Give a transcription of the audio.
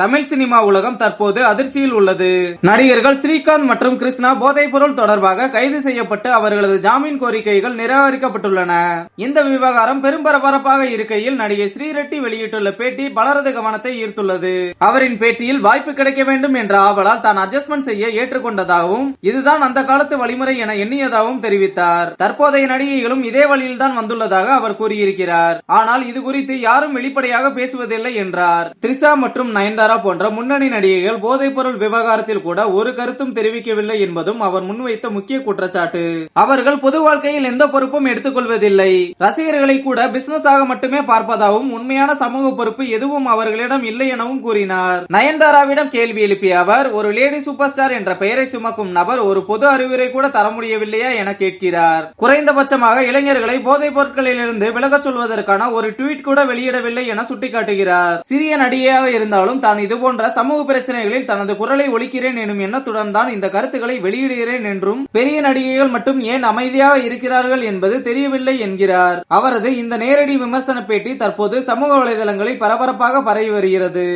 Tamil cinema உலகம் தற்போது அதிர்ச்சியில் உள்ளது. நடிகர்கள் ஸ்ரீகாந்த் மற்றும் கிருஷ்ணா போதைப் பொருள் தொடர்பாக கைது செய்யப்பட்டு அவர்களது ஜாமீன் கோரிக்கைகள் நிராகரிக்கப்பட்டுள்ளன. இந்த விவகாரம் பெரும் பரபரப்பாக இருக்கையில் நடிகை ஸ்ரீரெட்டி வெளியிட்டுள்ள பேட்டி பலரது கவனத்தை ஈர்த்துள்ளது. அவரின் பேட்டியில் வாய்ப்பு கிடைக்க வேண்டும் என்ற ஆவலால் தான் அட்ஜஸ்ட்மெண்ட் செய்ய ஏற்றுக்கொண்டதாகவும் இதுதான் அந்த காலத்து வழிமுறை என எண்ணியதாகவும் தெரிவித்தார். தற்போதைய நடிகைகளும் இதே வழியில் தான் வந்துள்ளதாக அவர் கூறியிருக்கிறார். ஆனால் இது குறித்து யாரும் வெளிப்படையாக பேசுவதில்லை என்றார். த்ரிஷா மற்றும் நயன்தாரா போன்ற முன்னணி நடிகைகள் போதைப் பொருள் விவகாரத்தில் கூட ஒரு கருத்தும் தெரிவிக்கவில்லை என்பதும் அவர் முன்வைத்த முக்கிய குற்றச்சாட்டு. அவர்கள் பொது வாழ்க்கையில் எந்த பொறுப்பும் எடுத்துக்கொள்வதில்லை. ரசிகர்களை கூட பிசினஸ் ஆக மட்டுமே பார்ப்பதாகவும் உண்மையான சமூக பொறுப்பு எதுவும் அவர்களிடம் இல்லை எனவும் கூறினார். நயன்தாராவிடம் கேள்வி எழுப்பிய அவர் ஒரு லேடி சூப்பர் ஸ்டார் என்ற பெயரை சுமக்கும் நபர் ஒரு பொது அறிவுரை கூட தர முடியவில்லையா என கேட்கிறார். குறைந்தபட்சமாக இளைஞர்களை போதைப் பொருட்களிலிருந்து விலகச் சொல்வதற்கான ஒரு ட்வீட் கூட வெளியிடவில்லை என சுட்டிக்காட்டுகிறார். சிறிய நடிகையாக இருந்தாலும் தான் இதுபோன்ற சமூக பிரச்சனைகளில் தனது குரலை ஒழிக்கிறேன் எனும் எண்ணத்துடன் தான் இந்த கருத்துக்களை வெளியிடுகிறேன் என்றும் பெரிய நடிகைகள் மட்டும் ஏன் அமைதியாக இருக்கிறார்கள் என்பது தெரியவில்லை என்கிறார். அவரது இந்த நேரடி விமர்சன பேட்டி தற்போது சமூக வலைதளங்களில் பரபரப்பாக பரவி வருகிறது.